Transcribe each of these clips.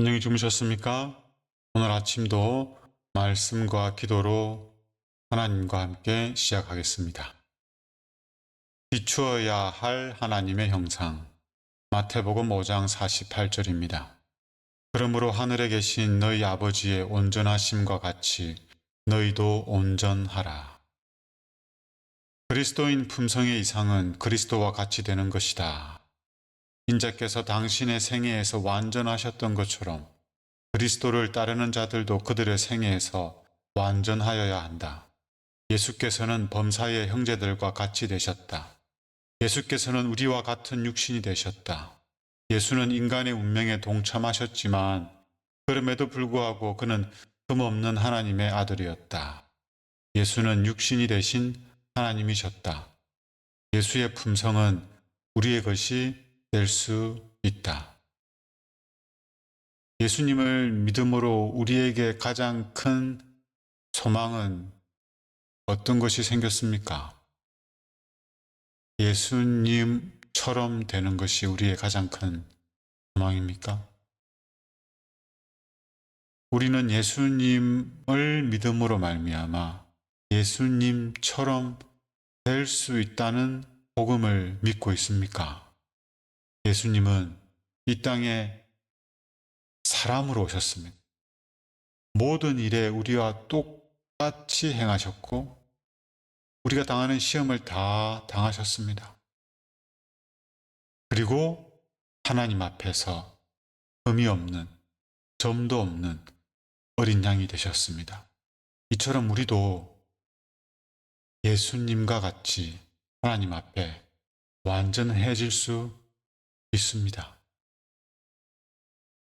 안녕히 주무셨습니까? 오늘 아침도 말씀과 기도로 하나님과 함께 시작하겠습니다. 비추어야 할 하나님의 형상. 마태복음 5장 48절입니다. 그러므로 하늘에 계신 너희 아버지의 온전하심과 같이 너희도 온전하라. 그리스도인 품성의 이상은 그리스도와 같이 되는 것이다. 인자께서 당신의 생애에서 완전하셨던 것처럼 그리스도를 따르는 자들도 그들의 생애에서 완전하여야 한다. 예수께서는 범사의 형제들과 같이 되셨다. 예수께서는 우리와 같은 육신이 되셨다. 예수는 인간의 운명에 동참하셨지만 그럼에도 불구하고 그는 흠없는 하나님의 아들이었다. 예수는 육신이 되신 하나님이셨다. 예수의 품성은 우리의 것이 될 수 있다. 예수님을 믿음으로 우리에게 가장 큰 소망은 어떤 것이 생겼습니까? 예수님처럼 되는 것이 우리의 가장 큰 소망입니까? 우리는 예수님을 믿음으로 말미암아 예수님처럼 될 수 있다는 복음을 믿고 있습니까? 예수님은 이 땅에 사람으로 오셨습니다. 모든 일에 우리와 똑같이 행하셨고 우리가 당하는 시험을 다 당하셨습니다. 그리고 하나님 앞에서 흠이 없는, 점도 없는 어린 양이 되셨습니다. 이처럼 우리도 예수님과 같이 하나님 앞에 완전해질 수 있습니다.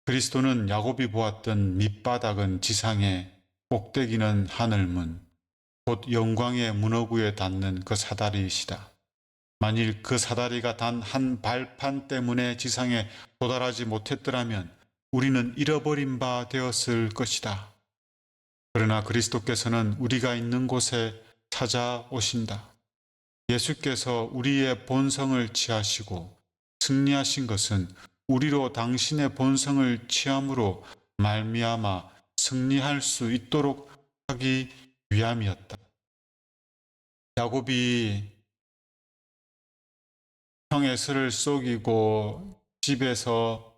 그리스도는 야곱이 보았던 밑바닥은 지상에 꼭대기는 하늘문, 곧 영광의 문어구에 닿는 그 사다리이시다. 만일 그 사다리가 단 한 발판 때문에 지상에 도달하지 못했더라면 우리는 잃어버린 바 되었을 것이다. 그러나 그리스도께서는 우리가 있는 곳에 찾아오신다. 예수께서 우리의 본성을 취하시고 승리하신 것은 우리로 당신의 본성을 취함으로 말미암아 승리할 수 있도록 하기 위함이었다. 야곱이 형의 스를 속이고 집에서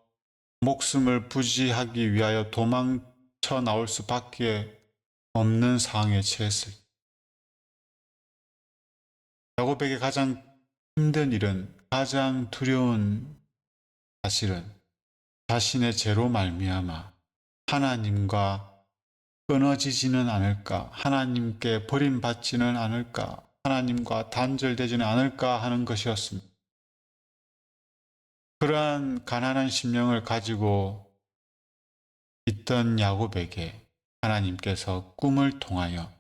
목숨을 부지하기 위하여 도망쳐 나올 수밖에 없는 상황에 처했을 야곱에게 가장 힘든 일은 가장 두려운 사실은 자신의 죄로 말미암아 하나님과 끊어지지는 않을까, 하나님께 버림받지는 않을까, 하나님과 단절되지는 않을까 하는 것이었습니다. 그러한 가난한 심령을 가지고 있던 야곱에게 하나님께서 꿈을 통하여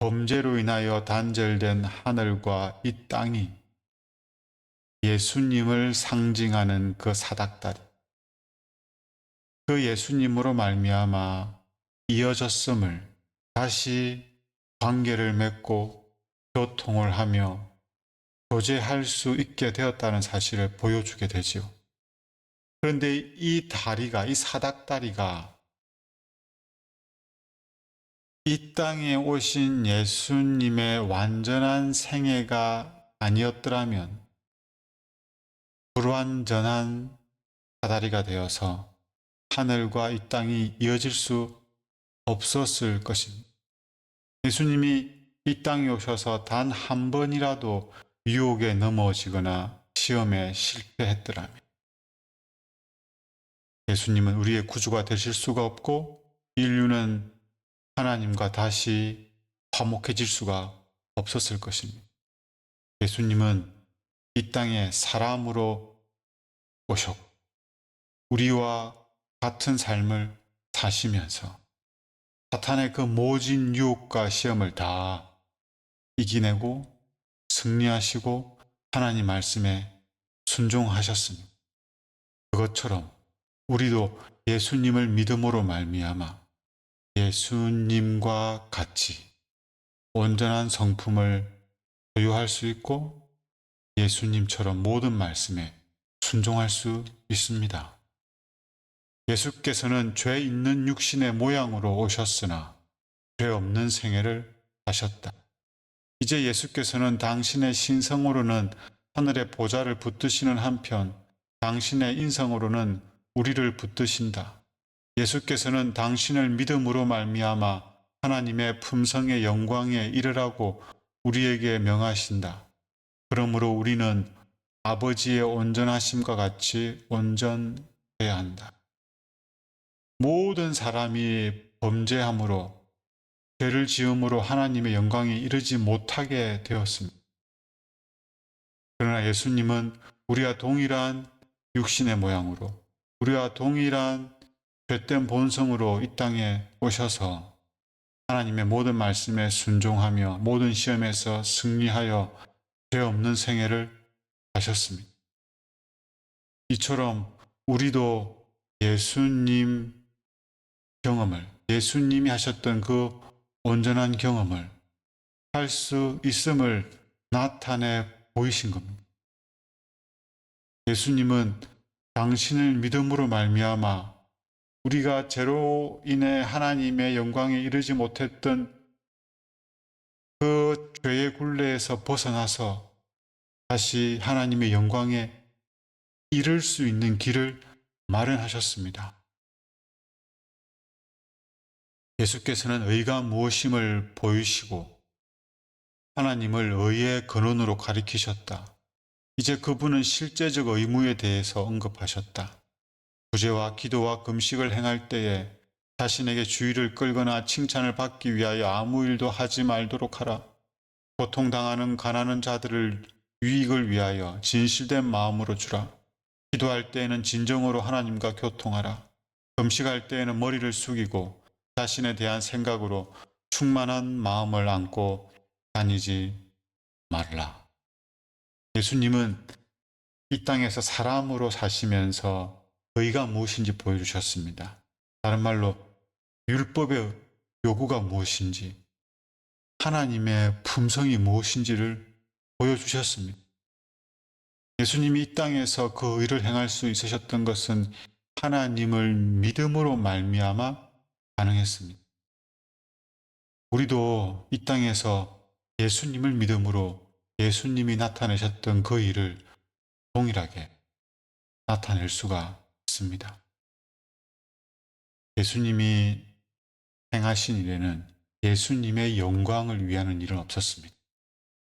범죄로 인하여 단절된 하늘과 이 땅이 예수님을 상징하는 그 사닥다리, 그 예수님으로 말미암아 이어졌음을 다시 관계를 맺고 교통을 하며 교제할 수 있게 되었다는 사실을 보여주게 되지요. 그런데 이 다리가, 이 사닥다리가 이 땅에 오신 예수님의 완전한 생애가 아니었더라면 불완전한 사다리가 되어서 하늘과 이 땅이 이어질 수 없었을 것입니다. 예수님이 이 땅에 오셔서 단 한 번이라도 유혹에 넘어지거나 시험에 실패했더라면 예수님은 우리의 구주가 되실 수가 없고 인류는 하나님과 다시 화목해질 수가 없었을 것입니다. 예수님은 이 땅에 사람으로 오셨고 우리와 같은 삶을 사시면서 사탄의 그 모진 유혹과 시험을 다 이기내고 승리하시고 하나님 말씀에 순종하셨습니다. 그것처럼 우리도 예수님을 믿음으로 말미암아 예수님과 같이 온전한 성품을 소유할 수 있고 예수님처럼 모든 말씀에 순종할 수 있습니다. 예수께서는 죄 있는 육신의 모양으로 오셨으나 죄 없는 생애를 하셨다. 이제 예수께서는 당신의 신성으로는 하늘의 보좌를 붙드시는 한편 당신의 인성으로는 우리를 붙드신다. 예수께서는 당신을 믿음으로 말미암아 하나님의 품성의 영광에 이르라고 우리에게 명하신다. 그러므로 우리는 아버지의 온전하심과 같이 온전해야 한다. 모든 사람이 범죄함으로 죄를 지음으로 하나님의 영광에 이르지 못하게 되었습니다. 그러나 예수님은 우리와 동일한 육신의 모양으로 우리와 동일한 죄된 본성으로 이 땅에 오셔서 하나님의 모든 말씀에 순종하며 모든 시험에서 승리하여 죄 없는 생애를 하셨습니다. 이처럼 우리도 예수님 경험을, 예수님이 하셨던 그 온전한 경험을 할 수 있음을 나타내 보이신 겁니다. 예수님은 당신을 믿음으로 말미암아 우리가 죄로 인해 하나님의 영광에 이르지 못했던 그 죄의 굴레에서 벗어나서 다시 하나님의 영광에 이를 수 있는 길을 마련하셨습니다. 예수께서는 의가 무엇임을 보이시고 하나님을 의의 근원으로 가리키셨다. 이제 그분은 실제적 의무에 대해서 언급하셨다. 구제와 기도와 금식을 행할 때에 자신에게 주의를 끌거나 칭찬을 받기 위하여 아무 일도 하지 말도록 하라. 고통당하는 가난한 자들을 유익을 위하여 진실된 마음으로 주라. 기도할 때에는 진정으로 하나님과 교통하라. 금식할 때에는 머리를 숙이고 자신에 대한 생각으로 충만한 마음을 안고 다니지 말라. 예수님은 이 땅에서 사람으로 사시면서 의가 무엇인지 보여주셨습니다. 다른 말로 율법의 요구가 무엇인지 하나님의 품성이 무엇인지를 보여주셨습니다. 예수님이 이 땅에서 그 의를 행할 수 있으셨던 것은 하나님을 믿음으로 말미암아 가능했습니다. 우리도 이 땅에서 예수님을 믿음으로 예수님이 나타내셨던 그 일을 동일하게 나타낼 수가 있습니다. 예수님이 행하신 일에는 예수님의 영광을 위하는 일은 없었습니다.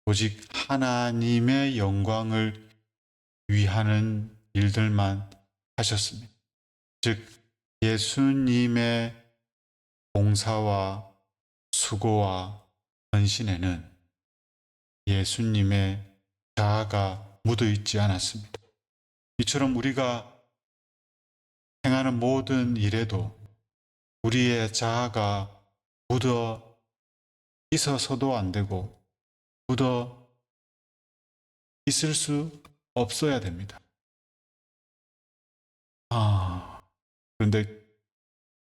오직 하나님의 영광을 위하는 일들만 하셨습니다. 즉, 예수님의 봉사와 수고와 헌신에는 예수님의 자아가 묻어 있지 않았습니다. 이처럼 우리가 행하는 모든 일에도 우리의 자아가 묻어 있어서도 안 되고 묻어 있을 수 없어야 됩니다. 아, 그런데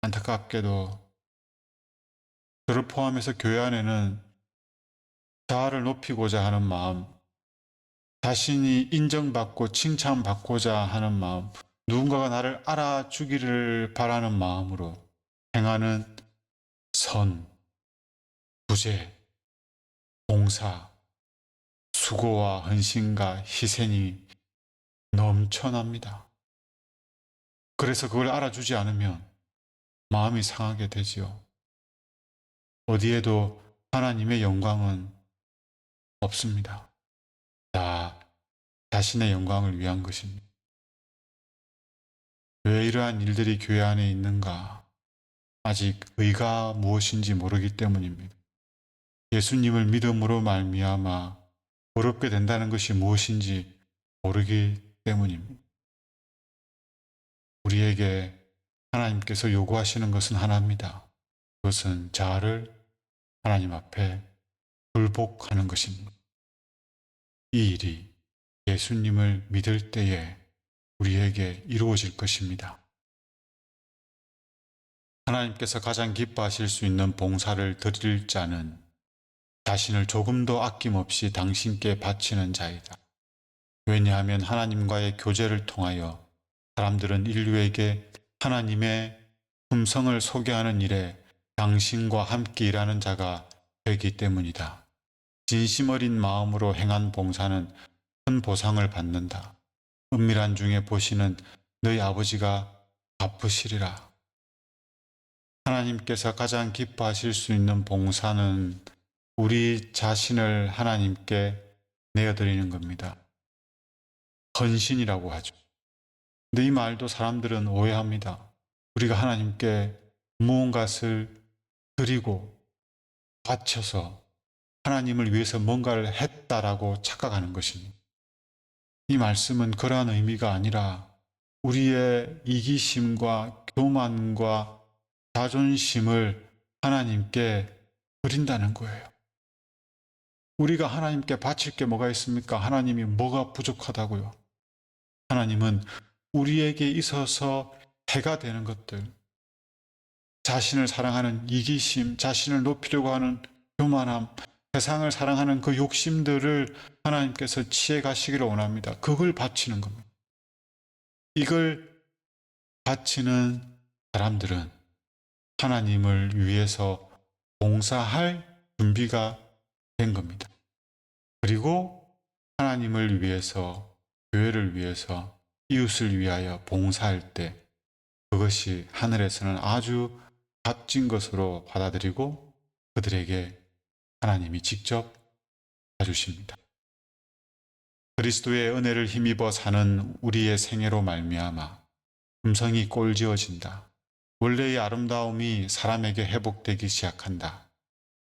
안타깝게도 저를 포함해서 교회 안에는 자아를 높이고자 하는 마음, 자신이 인정받고 칭찬받고자 하는 마음, 누군가가 나를 알아주기를 바라는 마음으로 행하는 선, 부재, 봉사, 수고와 헌신과 희생이 넘쳐납니다. 그래서 그걸 알아주지 않으면 마음이 상하게 되지요. 어디에도 하나님의 영광은 없습니다. 다 자신의 영광을 위한 것입니다. 왜 이러한 일들이 교회 안에 있는가? 아직 의가 무엇인지 모르기 때문입니다. 예수님을 믿음으로 말미암아 어렵게 된다는 것이 무엇인지 모르기 때문입니다. 우리에게 하나님께서 요구하시는 것은 하나입니다. 그것은 자아를 하나님 앞에 불복하는 것입니다. 이 일이 예수님을 믿을 때에 우리에게 이루어질 것입니다. 하나님께서 가장 기뻐하실 수 있는 봉사를 드릴 자는 자신을 조금도 아낌없이 당신께 바치는 자이다. 왜냐하면 하나님과의 교제를 통하여 사람들은 인류에게 하나님의 품성을 소개하는 일에 당신과 함께 일하는 자가 되기 때문이다. 진심 어린 마음으로 행한 봉사는 큰 보상을 받는다. 은밀한 중에 보시는 너희 아버지가 갚으시리라. 하나님께서 가장 기뻐하실 수 있는 봉사는 우리 자신을 하나님께 내어드리는 겁니다. 헌신이라고 하죠. 근데 이 말도 사람들은 오해합니다. 우리가 하나님께 무언가를 드리고 바쳐서 하나님을 위해서 뭔가를 했다라고 착각하는 것입니다. 이 말씀은 그러한 의미가 아니라 우리의 이기심과 교만과 자존심을 하나님께 드린다는 거예요. 우리가 하나님께 바칠 게 뭐가 있습니까? 하나님이 뭐가 부족하다고요? 하나님은 우리에게 있어서 해가 되는 것들, 자신을 사랑하는 이기심, 자신을 높이려고 하는 교만함, 세상을 사랑하는 그 욕심들을 하나님께서 치해 가시기를 원합니다. 그걸 바치는 겁니다. 이걸 바치는 사람들은 하나님을 위해서 봉사할 준비가 된 겁니다. 그리고 하나님을 위해서, 교회를 위해서, 이웃을 위하여 봉사할 때 그것이 하늘에서는 아주 값진 것으로 받아들이고 그들에게 하나님이 직접 해주십니다. 그리스도의 은혜를 힘입어 사는 우리의 생애로 말미암아 음성이 꼴지어진다. 원래의 아름다움이 사람에게 회복되기 시작한다.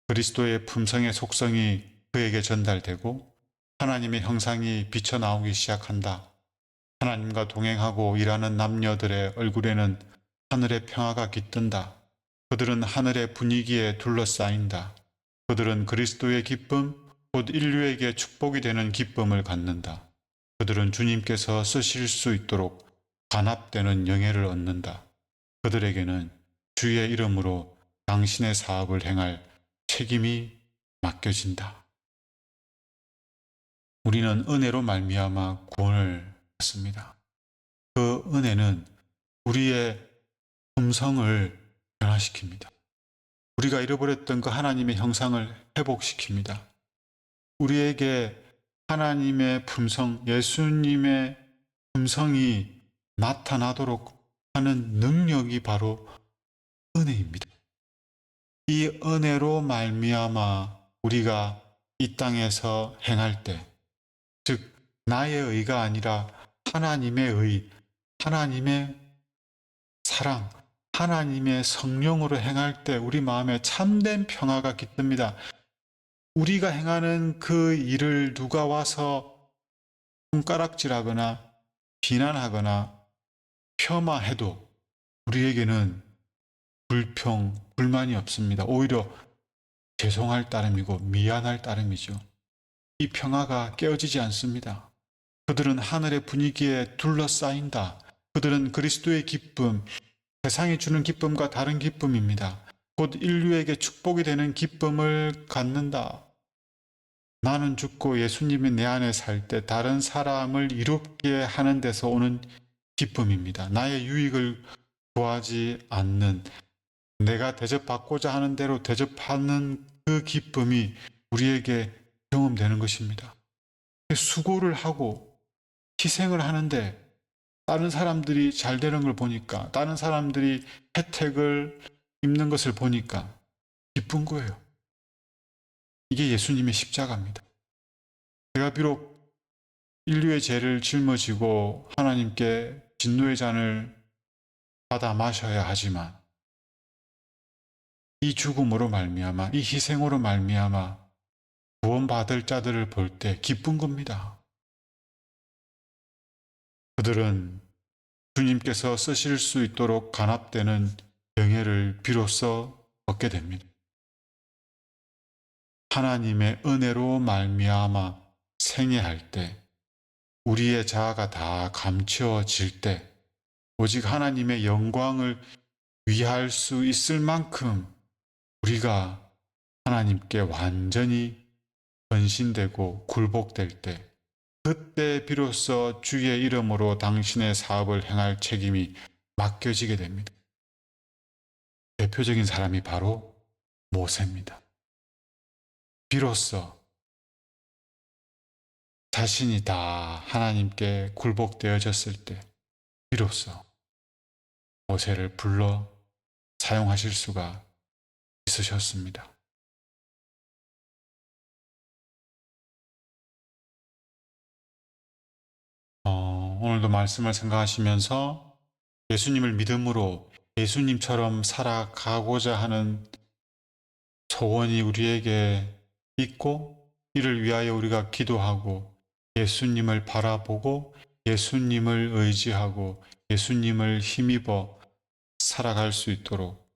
그리스도의 품성의 속성이 그에게 전달되고 하나님의 형상이 비쳐 나오기 시작한다. 하나님과 동행하고 일하는 남녀들의 얼굴에는 하늘의 평화가 깃든다. 그들은 하늘의 분위기에 둘러싸인다. 그들은 그리스도의 기쁨, 곧 인류에게 축복이 되는 기쁨을 갖는다. 그들은 주님께서 쓰실 수 있도록 단합되는 영예를 얻는다. 그들에게는 주의 이름으로 당신의 사업을 행할 책임이 맡겨진다. 우리는 은혜로 말미암아 구원을 받습니다. 그 은혜는 우리의 품성을 변화시킵니다. 우리가 잃어버렸던 그 하나님의 형상을 회복시킵니다. 우리에게 하나님의 품성, 예수님의 품성이 나타나도록 하는 능력이 바로 은혜입니다. 이 은혜로 말미암아 우리가 이 땅에서 행할 때, 즉 나의 의가 아니라 하나님의 의, 하나님의 사랑, 하나님의 성령으로 행할 때 우리 마음에 참된 평화가 깃듭니다. 우리가 행하는 그 일을 누가 와서 손가락질하거나 비난하거나 폄하해도 우리에게는 불평, 불만이 없습니다. 오히려 죄송할 따름이고 미안할 따름이죠. 이 평화가 깨어지지 않습니다. 그들은 하늘의 분위기에 둘러싸인다. 그들은 그리스도의 기쁨, 세상이 주는 기쁨과 다른 기쁨입니다. 곧 인류에게 축복이 되는 기쁨을 갖는다. 나는 죽고 예수님이 내 안에 살 때 다른 사람을 이롭게 하는 데서 오는 기쁨입니다. 나의 유익을 구하지 않는 내가 대접받고자 하는 대로 대접하는 그 기쁨이 우리에게 경험되는 것입니다. 수고를 하고 희생을 하는데 다른 사람들이 잘 되는 걸 보니까, 다른 사람들이 혜택을 입는 것을 보니까 기쁜 거예요. 이게 예수님의 십자가입니다. 제가 비록 인류의 죄를 짊어지고 하나님께 진노의 잔을 받아 마셔야 하지만 이 죽음으로 말미암아 이 희생으로 말미암아 구원받을 자들을 볼 때 기쁜 겁니다. 그들은 주님께서 쓰실 수 있도록 간합되는 영예를 비로소 얻게 됩니다. 하나님의 은혜로 말미암아 생애할 때 우리의 자아가 다 감추어질 때 오직 하나님의 영광을 위할 수 있을 만큼 우리가 하나님께 완전히 헌신되고 굴복될 때 그때 비로소 주의 이름으로 당신의 사업을 행할 책임이 맡겨지게 됩니다. 대표적인 사람이 바로 모세입니다. 비로소 자신이 다 하나님께 굴복되어졌을 때 비로소 모세를 불러 사용하실 수가 있으셨습니다. 어, 오늘도 말씀을 생각하시면서 예수님을 믿음으로 예수님처럼 살아가고자 하는 소원이 우리에게 있고 이를 위하여 우리가 기도하고 예수님을 바라보고 예수님을 의지하고 예수님을 힘입어 살아갈 수 있도록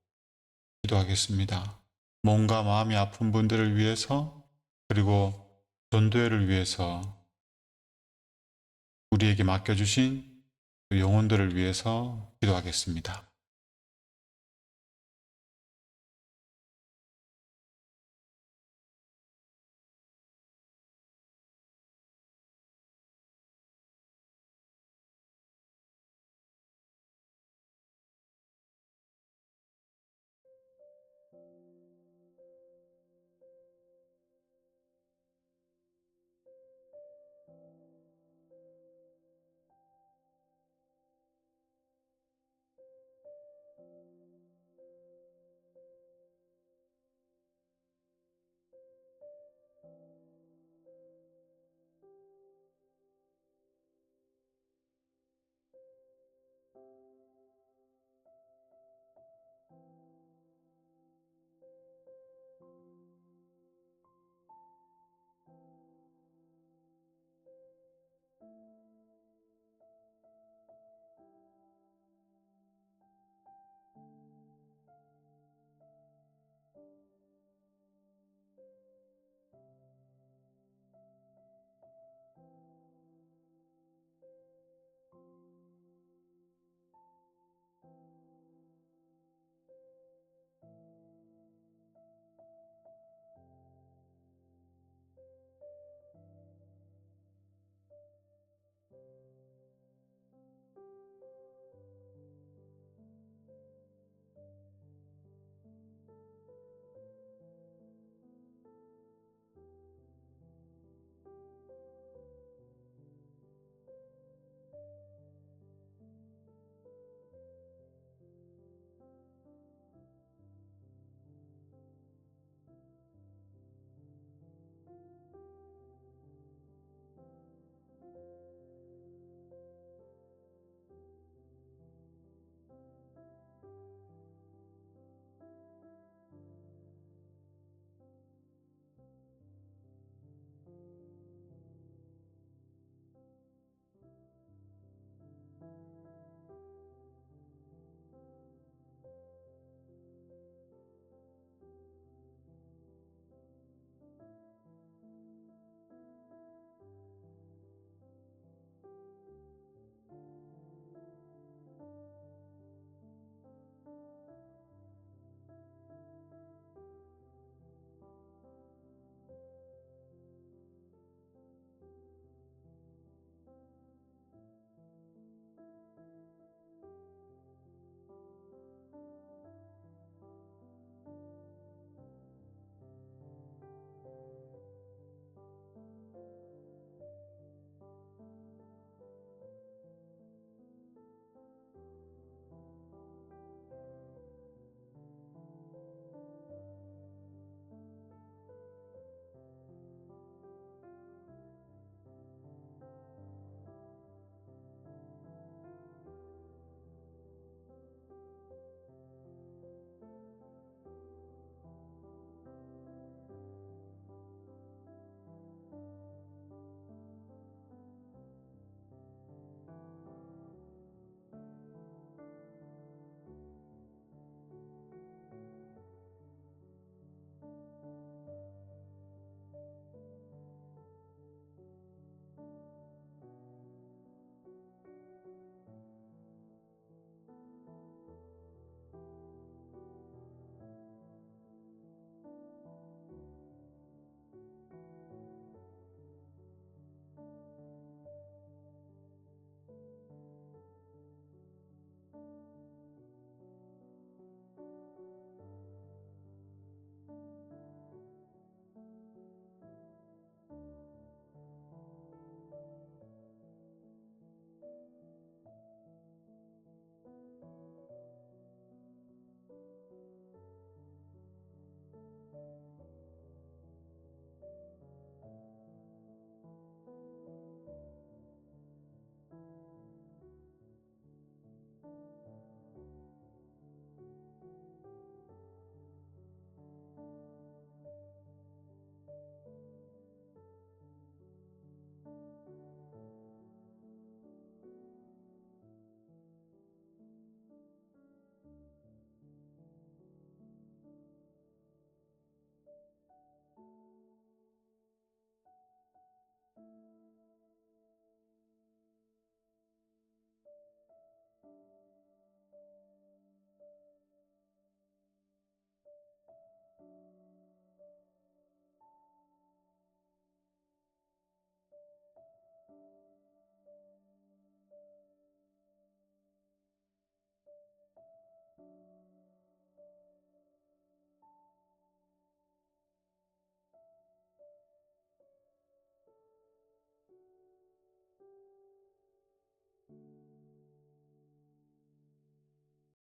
기도하겠습니다. 몸과 마음이 아픈 분들을 위해서 그리고 전도회를 위해서 우리에게 맡겨주신 그 영혼들을 위해서 기도하겠습니다.